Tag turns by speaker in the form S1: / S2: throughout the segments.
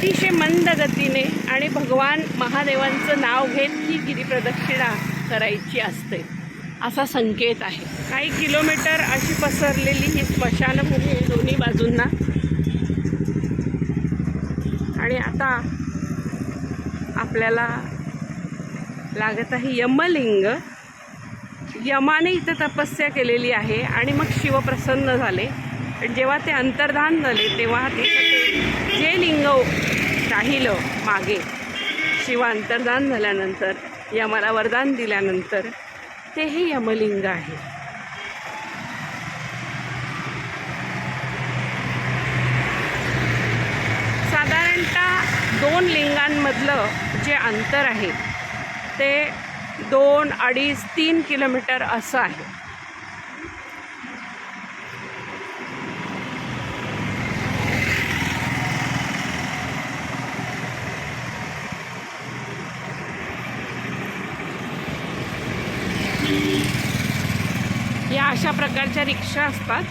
S1: अतिशय मंद गतीने आणि भगवान महादेवांचं नाव घेत ही गिरीप्रदक्षिणा करायची असते. असा संकेत आहे. काही किलोमीटर अशी पसरलेली ही स्मशानभूमी आहे दोन्ही बाजूंना. आणि आता आपल्याला लागत आहे यमलिंग. यमाने इथं तपस्या केलेली आहे आणि मग शिव प्रसन्न झाले. पण जेव्हा ते अंतर्धान झाले तेव्हा तिथं ते जे लिंग राहिलं मागे. शिव अंतर्धान झाल्यानंतर यमाला वरदान दिल्यानंतर ते हे यमलिंग आहे. साधारणतः दोन लिंगांमधलं जे अंतर आहे ते दोन अडीच तीन किलोमीटर असं आहे या अशा प्रकारच्या रिक्षा असतात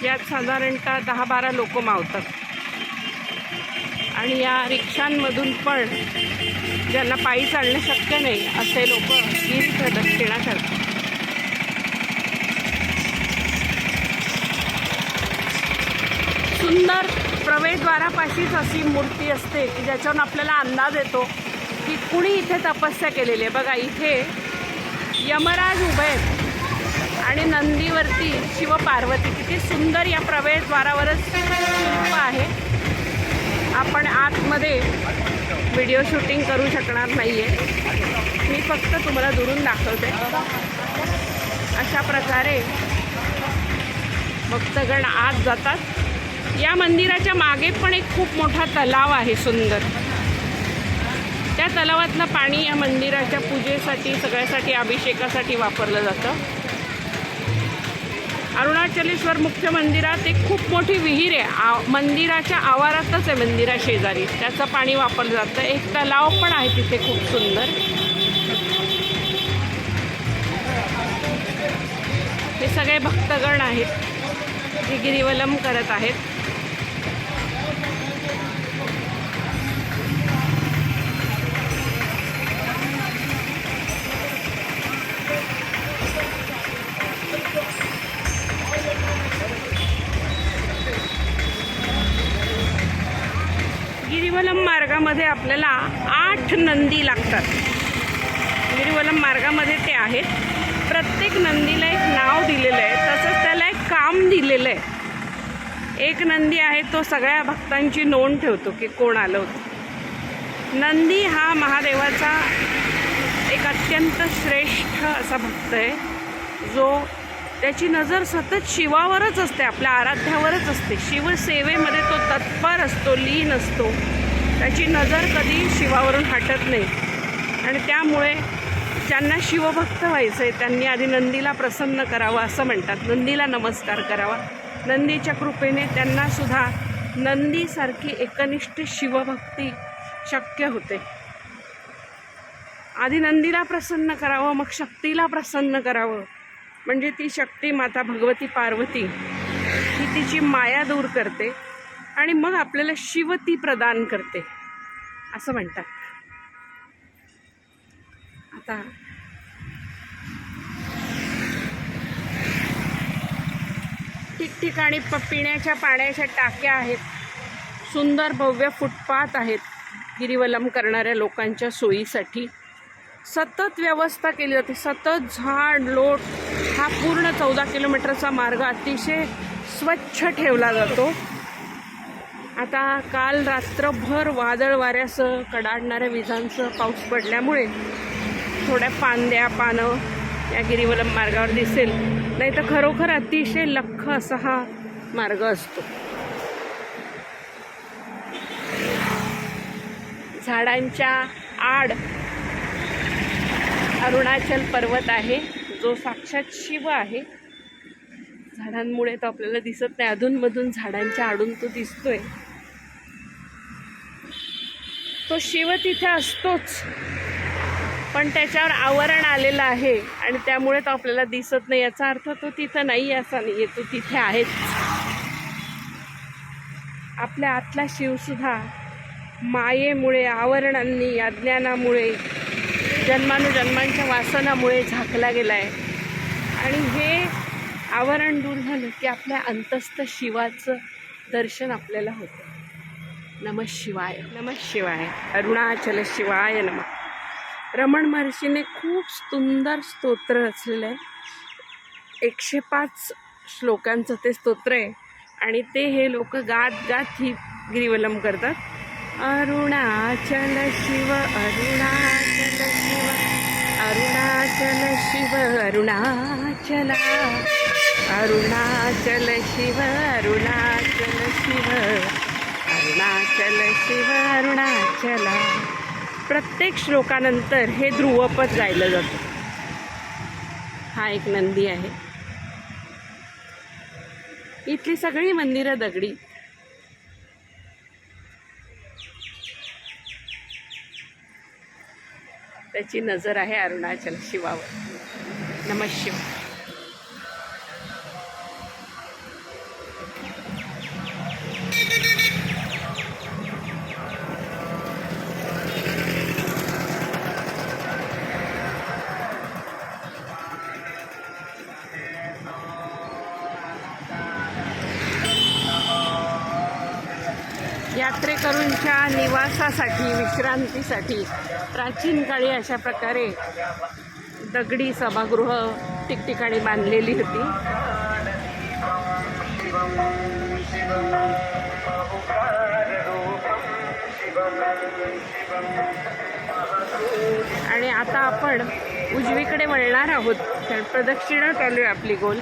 S1: ज्यात साधारणतः दहा बारा लोक मावतात. आणि या रिक्षांमधून पण ज्यांना पायी चालणं शक्य नाही असे लोक गिरी प्रदक्षिणा करतात. सुंदर प्रवेशद्वारापाशीच अशी मूर्ती असते की ज्याच्यावरून आपल्याला अंदाज येतो की कुणी इथे तपस्या केलेली आहे. बघा इथे यमराज उभे आहेत. आणि नंदीवरती शिव पार्वती. किती सुंदर या प्रवेशद्वारावरच शिल्प आहे. आपण आतमध्ये व्हिडिओ शूटिंग करू शकणार नाही आहे मी फक्त तुम्हाला दुरून दाखवते. अशा प्रकारे भक्तगण आत जातात. या मंदिराच्या मागे पण एक खूप मोठा तलाव आहे सुंदर. त्या तलावातलं पाणी या मंदिराच्या पूजेसाठी सगळ्यासाठी अभिषेकासाठी वापरलं जातं. अरुणाचलेश्वर मुख्य मंदिरात एक खूप मोठी विहीर आहे. आ मंदिराच्या आवारातच आहे मंदिरा शेजारी त्याचं पाणी वापरलं जातं. एक तलाव पण आहे तिथे खूप सुंदर. हे सगळे भक्तगण आहेत जे गिरिवलम करत आहेत. गिरिवलम मार्गामध्ये आपल्याला आठ नंदी लागतात. गिरिवलम मार्गामध्ये ते आहेत. प्रत्येक नंदीला एक नाव दिलेलं आहे. तसंच त्याला एक काम दिलेलं आहे. एक नंदी आहे तो सगळ्या भक्तांची नोंद ठेवतो की कोण आलं होतं. नंदी हा महादेवाचा एक अत्यंत श्रेष्ठ असा भक्त आहे. जो त्याची नजर सतत शिवावरच असते आपल्या आराध्यावरच असते. शिवसेवेमध्ये तो तत्पर असतो लीन असतो. त्याची नजर कधी शिवावरून हटत नाही. आणि त्यामुळे ज्यांना शिवभक्त व्हायचं आहे त्यांनी आधी नंदीला प्रसन्न करावं असं म्हणतात. नंदीला नमस्कार करावा. नंदीच्या कृपेने त्यांनासुद्धा नंदीसारखी एकनिष्ठ शिवभक्ती शक्य होते. आधी नंदीला प्रसन्न करावं मग शक्तीला प्रसन्न करावं. म्हणजे ती शक्ती माता भगवती पार्वती. ही तिची माया दूर करते. आणि मग आपल्याला शिवती प्रदान करते. असं म्हणतात. आता ठिकठिकाणी प पिण्याच्या पाण्याच्या टाक्या आहेत. सुंदर भव्य फुटपाथ आहेत. गिरिवलम करणाऱ्या लोकांच्या सोयीसाठी. सतत व्यवस्था केली जाते. सतत झाड लोट हा पूर्ण चौदा किलोमीटरचा मार्ग अतिशय स्वच्छ ठेवला जातो. आता काल रात्रभर वादळ वाऱ्यासह कडाडणाऱ्या विजांसह पाऊस पडल्यामुळे थोड्या फांद्या पानं या गिरीवलम मार्गावर दिसेल. नाही तर खरोखर अतिशय लख्ख असा हा मार्ग असतो. झाडांच्या आड अरुणाचल पर्वत आहे जो साक्षात शिव आहे. झाडांमुळे तो आपल्याला दिसत नाही. अधूनमधून झाडांच्या आडून तो दिसतोय. तो शिव तिथे असतोच. पण त्याच्यावर आवरण आलेलं आहे आणि त्यामुळे तो आपल्याला दिसत नाही. याचा अर्थ तो तिथं नाही असा नाही आहे तो तिथे आहेच. आपल्या आतला शिवसुद्धा मायेमुळे आवरणांनी अज्ञानामुळे जन्मानुजन्मांच्या वासनामुळे झाकला गेला आहे आणि हे आवरण दूर झालं की आपल्या अंतस्थ शिवाचं दर्शन आपल्याला होतं. नम शिवाय. नम शिवाय. अरुणाचल शिवाय नम. रमण महर्षीने खूप सुंदर स्तोत्र रचलेलं आहे. एकशे पाच श्लोकांचं ते स्तोत्र आहे. आणि ते हे लोक गात गात ही गिरिवलम करतात. अरुणाचल शिव अरुणाचल शिव अरुणाचल शिव अरुणाचल अरुणाचल शिव अरुणाचल शिव अरुणाचल शिव अरुणाचल. प्रत्येक श्लोकानंतर हे ध्रुवपद गायलं जातं. हा एक नंदी आहे. इथली सगळी मंदिरं दगडी. त्याची नजर आहे अरुणाचल शिवावर. नम शिव विश्रांतीसाठी प्राचीन काळी अशा प्रकारे दगडी सभागृह ठिकठिकाणी बांधलेली होती. आणि आता आपण उजवीकडे वळणार आहोत. प्रदक्षिणा चालू आहे आपली गोल.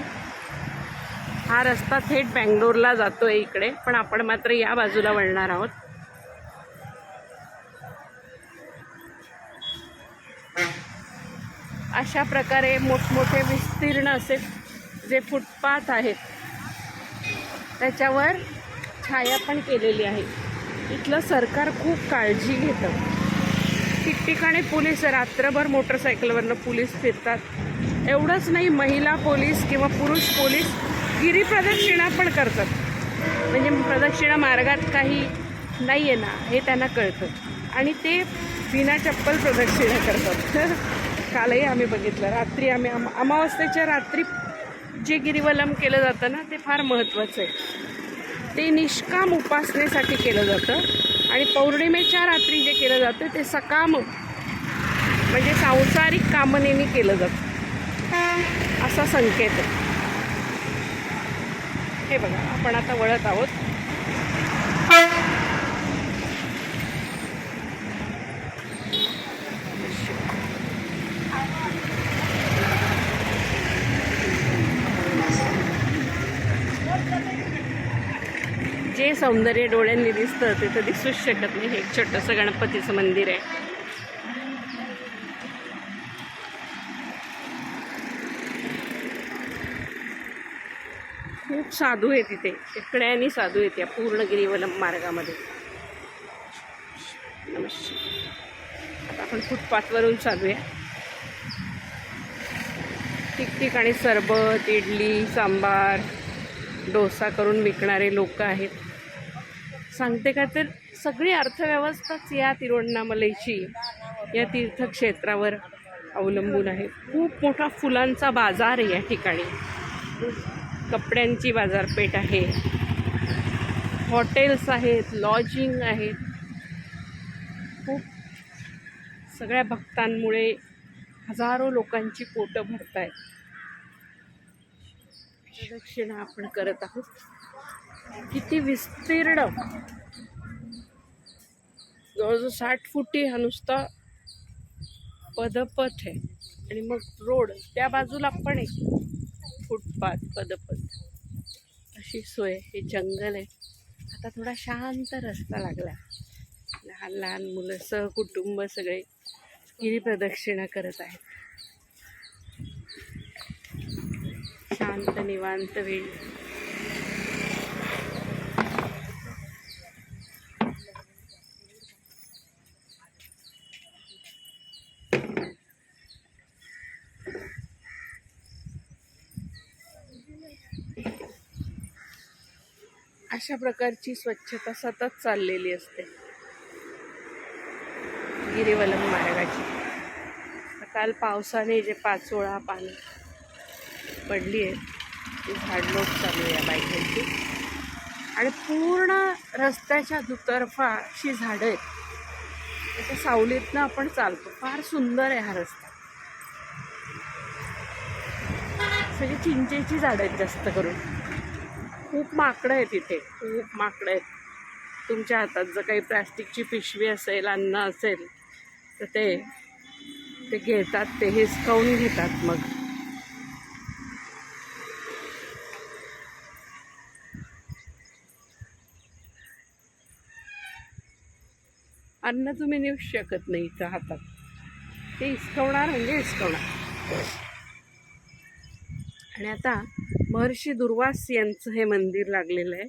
S1: हा रस्ता थेट बँगलोरला आहे इकडे पण आपण मात्र या बाजूला वळणार आहोत. अशा प्रकारे मोठमोठे विस्तीर्ण असे जे फुटपाथ आहेत त्याच्यावर छाया पण केलेली आहे. इथलं सरकार खूप काळजी घेतं. ठिकठिकाणी पोलीस रात्रभर मोटरसायकलवरनं पोलीस फिरतात. एवढंच नाही महिला पोलीस किंवा पुरुष पोलीस गिरीप्रदक्षिणा पण करतात. म्हणजे प्रदक्षिणा मार्गात काही नाही आहे ना हे त्यांना कळतं. आणि ते बिना चप्पल प्रदक्षिणा करतात. कालही आम्ही बघितलं. रात्री आम्ही अम अमावस्येच्या रात्री जे गिरिवलम केलं जातं ना ते फार महत्त्वाचं आहे. ते निष्काम उपासनेसाठी केलं जातं आणि पौर्णिमेच्या रात्री जे केलं जातं ते सकाम म्हणजे सांसारिक कामनेने केलं जातं. असा संकेत आहे. हे बघा आपण आता वळत आहोत. सौंदर्य डोळ्यांनी दिसतं ते तर दिसूच शकत नाही. हे एक छोटंसं गणपतीचं मंदिर आहे. खूप साधू आहे तिथे टेकड्यानी साधू आहेत या पूर्णगिरीवलम मार्गामध्ये. नमस्कार. आता आपण फुटपाथवरून चालूया. ठिकठिकाणी सरबत इडली सांबार डोसा करून विकणारे लोक आहेत. सांगते का तर सगळी अर्थव्यवस्थाच या तिरुवण्णामलईची या तीर्थक्षेत्रावर अवलंबून आहे. खूप मोठा फुलांचा बाजार आहे या ठिकाणी. कपड्यांची बाजारपेठ आहे. हॉटेल्स आहेत लॉजिंग आहेत खूप सगळ्या भक्तांमुळे हजारो लोकांची पोटं भरत आहेत प्रदक्षिणा आपण करत आहोत. किती विस्तीर्ण. जवळजवळ साठ फुटी हा नुसता पदपथ आहे. आणि मग रोड त्या बाजूला पण आहे फुटपाथ पदपथ. अशी सोय हे जंगल आहे. आता थोडा शांत रस्ता लागला. लहान लहान मुलं सहकुटुंब सगळे गिरी प्रदक्षिणा करत आहेत. शांत निवांत वेळ. अशा प्रकारची स्वच्छता सतत चाललेली असते. गिरीवलम मार्गाची. काल पावसाने जे पाचोळा पाणी पडली आहे ती झाडलोट चालू आहे या बायकांची. आणि पूर्ण रस्त्याच्या दुतर्फा अशी झाडं आहेत. त्याच्या सावलीतनं आपण चालतो. फार सुंदर आहे हा रस्ता. सगळी चिंचेची झाडं आहेत जास्त करून. खूप माकडं आहेत इथे. खूप माकडं आहेत. तुमच्या हातात जर काही प्लॅस्टिकची पिशवी असेल अन्न असेल तर ते ते घेतात ते हिसकावून घेतात मग. अन्न तुम्ही नेऊ शकत नाही इथं हातात. ते हिसकवणार म्हणजे हिसकवणार आणि आता महर्षी दुर्वास यांचं हे मंदिर लागलेलं आहे.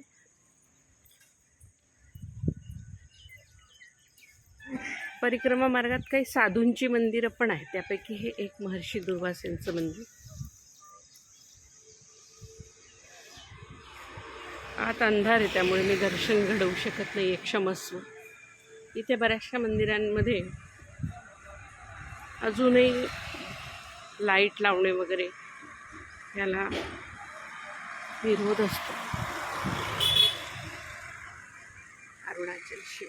S1: परिक्रमा मार्गात काही साधूंची मंदिरं पण आहेत. त्यापैकी हे एक महर्षी दुर्वास यांचं मंदिर. आत अंधार आहे त्यामुळे मी दर्शन घडवू शकत नाही क्षमस्व इथे बऱ्याचशा मंदिरांमध्ये अजूनही लाइट लावणे वगैरे याला विरोध असतो. अरुणाचल शिव.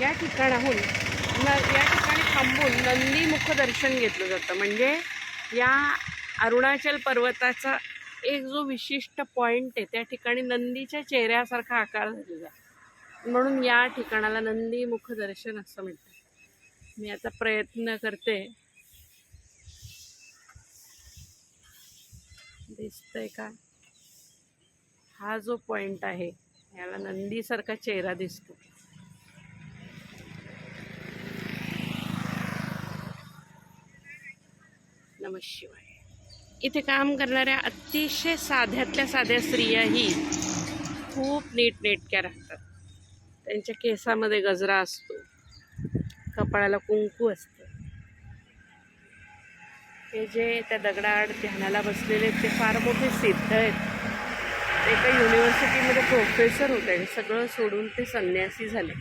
S1: या ठिकाणाहून न या ठिकाणी थांबून नंदी मुखदर्शन घेतलं जातं. म्हणजे या अरुणाचल पर्वताचा एक जो विशिष्ट पॉईंट आहे त्या ठिकाणी नंदीच्या चेहऱ्यासारखा आकार झालेला आहे. म्हणून या ठिकाणाला नंदी मुखदर्शन असं म्हणतात. मी आता प्रयत्न करते. दिसतंय का? हा जो पॉइंट आहे याला नंदीसारखा चेहरा दिसतो. नम शिवाय. इथे काम करणाऱ्या अतिशय साध्यातल्या साध्या स्त्रियाही खूप नीटनेटक्या राहतात. त्यांच्या केसामध्ये गजरा असतो. कपाळाला कुंकू असतं. हे जे त्या दगडाआड ध्यानाला बसलेले ते फार मोठे सिद्ध आहेत. ते एका युनिव्हर्सिटीमध्ये प्रोफेसर होते आणि सगळं सोडून ते संन्यासी झाले.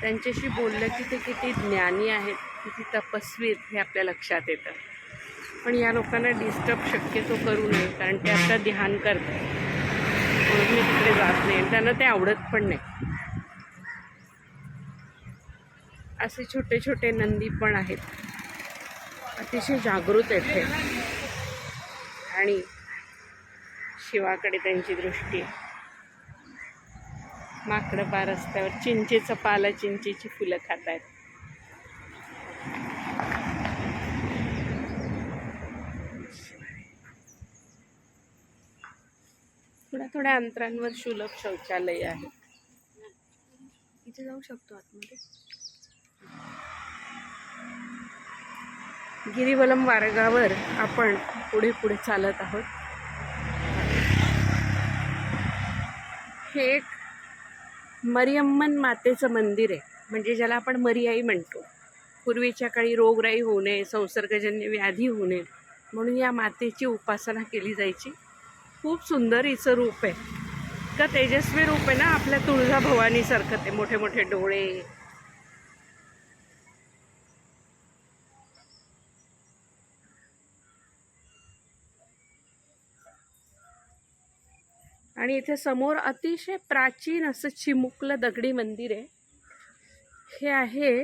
S1: त्यांच्याशी बोललं की ते किती ज्ञानी आहेत किती तपस्वी आहेत हे आपल्या लक्षात येतं. पण या लोकांना डिस्टर्ब शक्यतो करू नये कारण ते आता ध्यान करतात. म्हणून मी तिकडे जात नाही आणि त्यांना ते आवडत पण नाही. असे छोटे छोटे नंदी पण आहेत. अतिशय जागृत आहेत ते. आणि शिवाकडे त्यांची दृष्टी माकडं पार रस्त्यावर चिंचेचं पाला चिंचेची फुलं खात आहेत थोड्या अंतरांवर सुलभ शौचालय आहे. इथे जाऊ शकतो आतमध्ये. गिरीवलम मार्गावर आपण पुढे पुढे चालत आहोत. हे एक मरियम्मन मातेचं मंदिर आहे. म्हणजे ज्याला आपण मरियाई म्हणतो. पूर्वीच्या काळी रोगराई होऊ नये संसर्गजन्य व्याधी होऊ नये म्हणून या मातेची उपासना केली जायची. खूप सुंदर हिचं रूप आहे. का तेजस्वी रूप आहे ना आपल्या तुळजा भवानीसारखं ते मोठे मोठे डोळे. आणि इथे समोर अतिशय प्राचीन असं चिमुकलं दगडी मंदिर आहे. हे आहे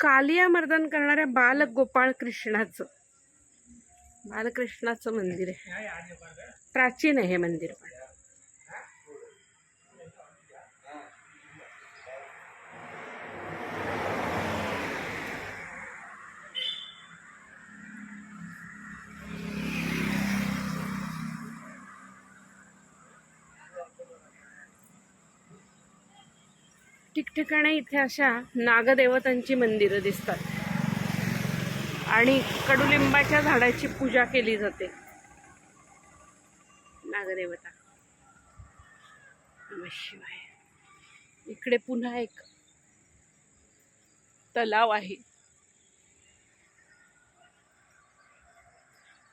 S1: कालिया मर्दन करणाऱ्या बालगोपाळ कृष्णाचं. बालकृष्णाचं मंदिर आहे. प्राचीन आहे हे मंदिर. पण ठिकठिकाणी इथे अशा नागदेवतांची मंदिरं दिसतात. आणि कडुलिंबाच्या झाडाची पूजा केली जाते. नागदेवता. शिवाय. इकडे पुन्हा एक तलाव आहे.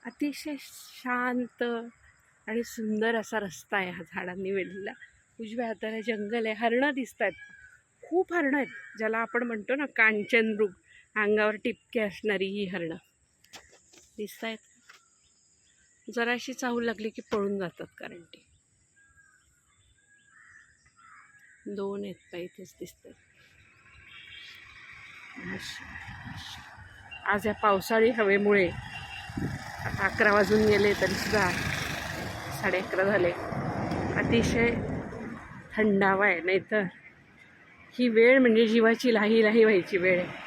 S1: अतिशय शांत आणि सुंदर असा रस्ता आहे हा झाडांनी वेढलेला. उजव्या हाताला जंगल आहे. हरणं दिसत आहेत खूप हरणं आहेत. ज्याला आपण म्हणतो ना कांचनमृग अंगावर टिपके असणारी ही हरणं. दिसत आहेत जराशी चाहू लागली की पळून जातात कारण ती. दोन आहेत का इथेच दिसतात आज या पावसाळी हवेमुळे आता अकरा वाजून गेले तरीसुद्धा साडे अकरा झाले. अतिशय थंडावा आहे नाहीतर ही वेळ म्हणजे जीवाची लाही लाही व्हायची वेळ आहे.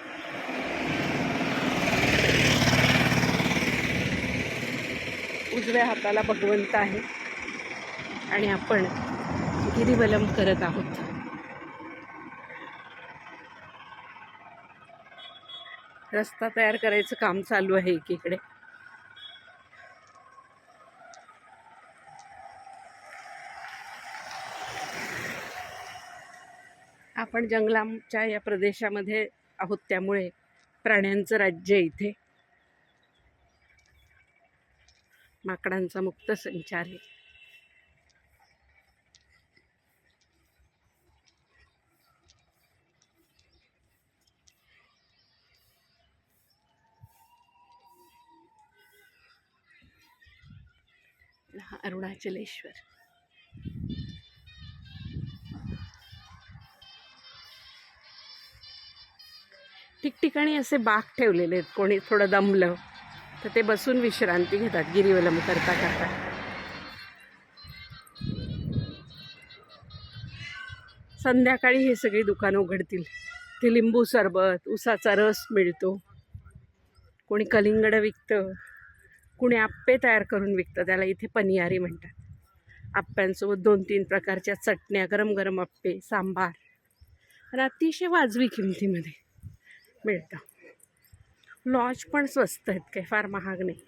S1: उजव्या हाताला भगवंत आहे. आणि आपण गिरिवलम करत आहोत. रस्ता तयार करायचं काम चालू आहे एकीकडे. आपण जंगलाच्या या प्रदेशामध्ये आहोत त्यामुळे प्राण्यांचं राज्य इथे. माकडांचा मुक्त संचार आहे. हा अरुणाचलेश्वर. ठिकठिकाणी असे बाग ठेवलेले आहेत. कोणी थोडं दमलं. तर ते बसून विश्रांती घेतात गिरीवलम करता करता. संध्याकाळी हे सगळी दुकानं उघडतील. ते लिंबू सरबत उसाचा रस मिळतो. कोणी कलिंगडं विकतं कुणी आप्पे तयार करून विकतं त्याला इथे पनियारी म्हणतात. आप्प्यांसोबत दोन तीन प्रकारच्या चटण्या गरम गरम आप्पे सांबार. आणि अतिशय वाजवी किमतीमध्ये मिळतं. लॉज पण स्वस्त आहेत काही फार महाग नाही.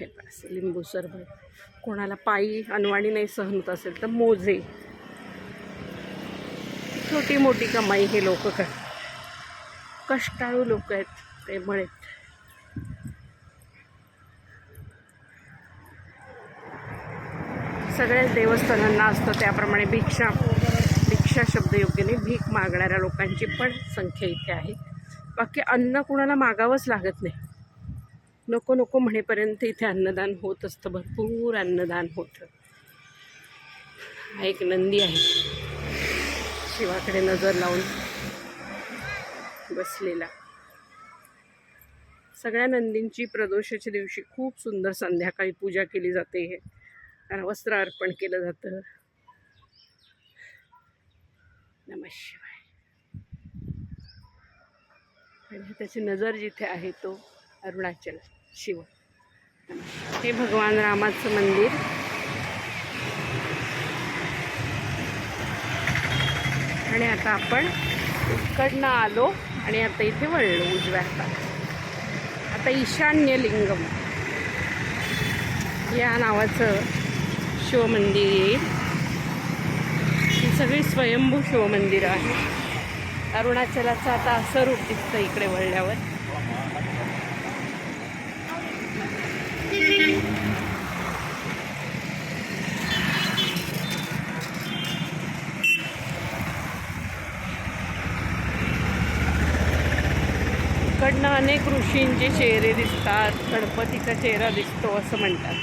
S1: हे असं लिंबू सरबत कोणाला पायी अनवाणी नाही सहन होत असेल तर मोजे. छोटी मोठी कमाई हे लोक करतात. कष्टाळू लोक आहेत ते म्हणत. सगळ्याच देवस्थानांना असतं त्याप्रमाणे भिक्षा. भिक्षा शब्द योग्य नाही भीक मागणाऱ्या लोकांची पण संख्या इथे आहे. बाकी अन्न कुणाला मागावंच लागत नाही. नको नको म्हणेपर्यंत इथे अन्नदान होत असतं. भरपूर अन्नदान होतं. हा एक नंदी आहे. शिवाकडे नजर लावून बसलेला. सगळ्या नंदींची प्रदोषाच्या दिवशी खूप सुंदर संध्याकाळी पूजा केली जाते. त्यांना वस्त्र अर्पण केलं जातं. नमस्कार शिवाय आणि त्याची नजर जिथे आहे तो अरुणाचल शिव. हे भगवान रामाचं मंदिर. आणि आता आपण इकडनं आलो आणि आता इथे वळलो उजव्या हातात आता ईशान्य लिंगम या नावाचं शिवमंदिर येईल. ही सगळी स्वयंभू शिवमंदिरं आहेत. अरुणाचलाचं आता असं रूप दिसतं इकडे वळल्यावर. इकडनं अनेक ऋषींचे चेहरे दिसतात गणपतीचा चेहरा दिसतो असं म्हणतात.